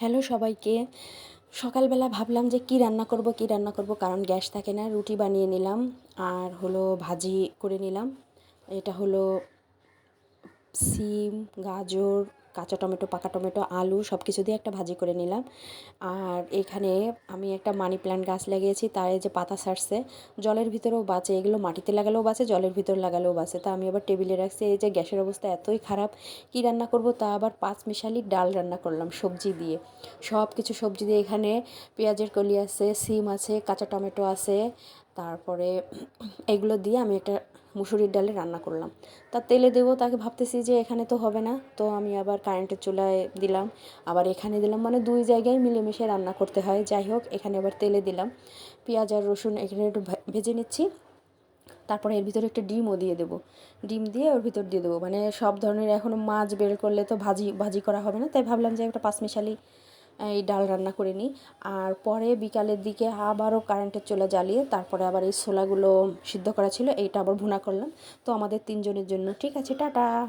Hello সবাইকে। সকালবেলা ভাবলাম যে কি রান্না করব, কি রান্না করব, কারণ গ্যাস থাকে না, রুটি বানিয়ে নিলাম, আর হলো ভাজি করে নিলাম। এটা হলো সিম, গাজর কাঁচা টমেটো, পাকা টমেটো, আলু সব কিছু দিয়ে একটা ভাজি করে নিলাম। আর এখানে আমি একটা মানি প্ল্যান্ট গাছ লাগিয়েছি, তার যে পাতা সারছে, জলের ভিতরেও বাঁচে, এগুলো মাটিতে লাগালেও বাঁচে, জলের ভিতর লাগালেও বাঁচে। তা আমি আবার টেবিলে রাখছি, এই যে গ্যাসের অবস্থা এতই খারাপ, কি রান্না করব? তা আবার পাঁচ মিশালি ডাল রান্না করলাম সবজি দিয়ে। সব কিছু সবজি দিয়ে এখানে পেঁয়াজের কলি আছে, সিম আছে, কাঁচা টমেটো আছে, তারপরে এগুলো দিয়ে আমি একটা মুসুরির ডালে রান্না করলাম। তা তেলে দেবো, তাকে ভাবতেছি যে এখানে তো হবে না, তো আমি আবার কারেন্টের চুলায় দিলাম। আবার এখানে দিলাম মানে দুই জায়গায় মিলেমিশে রান্না করতে হয়। যাই হোক, এখানে আবার তেলে দিলাম। পেঁয়াজ আর রসুন এখানে একটু ভেজে নিচ্ছি। তারপরে এর ভিতরে একটা ডিমও দিয়ে দেবো। ডিম দিয়ে ওর ভিতর দিয়ে দেবো। মানে সব ধরনের এখনও মাছ বের করলে তো ভাজি ভাজি করা হবে না। তাই ভাবলাম যে একটা পাঁচমিশালি এই ডাল রান্না করে নিই। আর পরে বিকালের দিকে আবারও কারেন্টের চোলা জ্বালিয়ে তারপরে আবার এই ছোলাগুলো সিদ্ধ করা ছিল, এইটা আবার ভুনা করলাম। তো আমাদের তিনজনের জন্য। ঠিক আছে, টাটা!